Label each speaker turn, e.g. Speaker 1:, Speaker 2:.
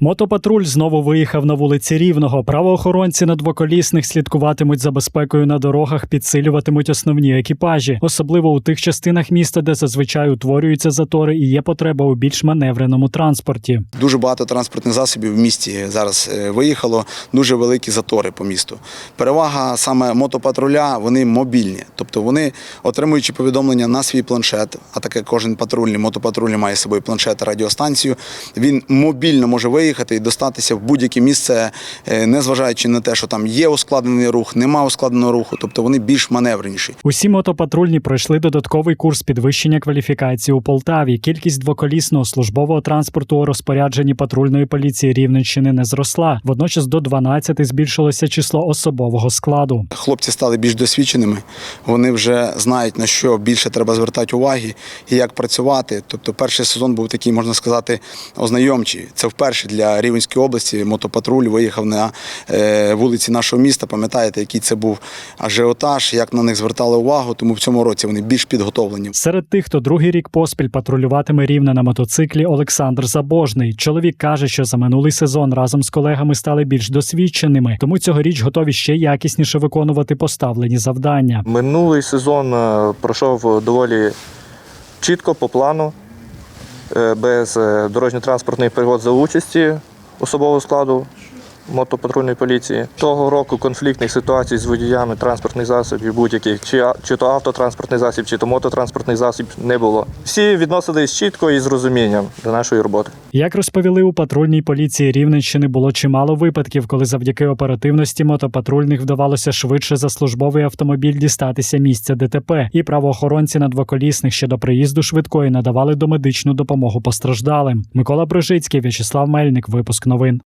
Speaker 1: Мотопатруль знову виїхав на вулиці Рівного. Правоохоронці на двоколісних слідкуватимуть за безпекою на дорогах, підсилюватимуть основні екіпажі, особливо у тих частинах міста, де зазвичай утворюються затори і є потреба у більш маневреному транспорті.
Speaker 2: Дуже багато транспортних засобів в місті зараз е, виїхало, дуже великі затори по місту. Перевага саме мотопатруля, вони мобільні, тобто вони, отримуючи повідомлення на свій планшет, а таке кожен патрульний мотопатрульний має з собою планшет, радіостанцію. Він мобільно може виїхати і достатися в будь-яке місце, е, незважаючи на те, що там є ускладнений рух, нема ускладненого руху, тобто вони більш маневреніші.
Speaker 1: Усі мотопатрульні пройшли додатковий курс підвищення кваліфікації у Полтаві. Кількість двоколісного службового транспорту у розпорядженні патрульної поліції Рівненщини не зросла. Водночас до 12 збільшилося число особового складу.
Speaker 2: Хлопці стали більш досвідченими, вони вже знають на що більше треба звертати уваги і як працювати. Тобто, перший сезон був такий, можна сказати, ознайомчий. Це вперше для Рівненської області мотопатруль виїхав на е, вулиці нашого міста. Пам'ятаєте, який це був ажіотаж, як на них звертали увагу. Тому в цьому році вони більш підготовлені.
Speaker 1: Серед тих, хто другий рік поспіль патрулюватиме рівне на мотоциклі, Олександр Забожний. Чоловік каже, що за минулий сезон разом з колегами стали більш досвідченими, тому цьогоріч готові ще якісніше виконувати поставлені завдання.
Speaker 3: Минулий сезон е, пройшов доволі чітко по плану, без е, дорожньо-транспортних пригод за участі особового складу мотопатрульної поліції. Того року конфліктних ситуацій з водіями транспортних засобів будь-яких, чи, чи то автотранспортний засіб, чи то мототранспортний засіб не було. Всі відносились чітко і з розумінням до нашої роботи.
Speaker 1: Як розповіли у патрульній поліції Рівненщини, було чимало випадків, коли завдяки оперативності мотопатрульних вдавалося швидше за службовий автомобіль дістатися місця ДТП, і правоохоронці на двоколісних ще до приїзду швидкої надавали домедичну допомогу постраждалим. Микола Брижицький, В'ячеслав Мельник, випуск новин.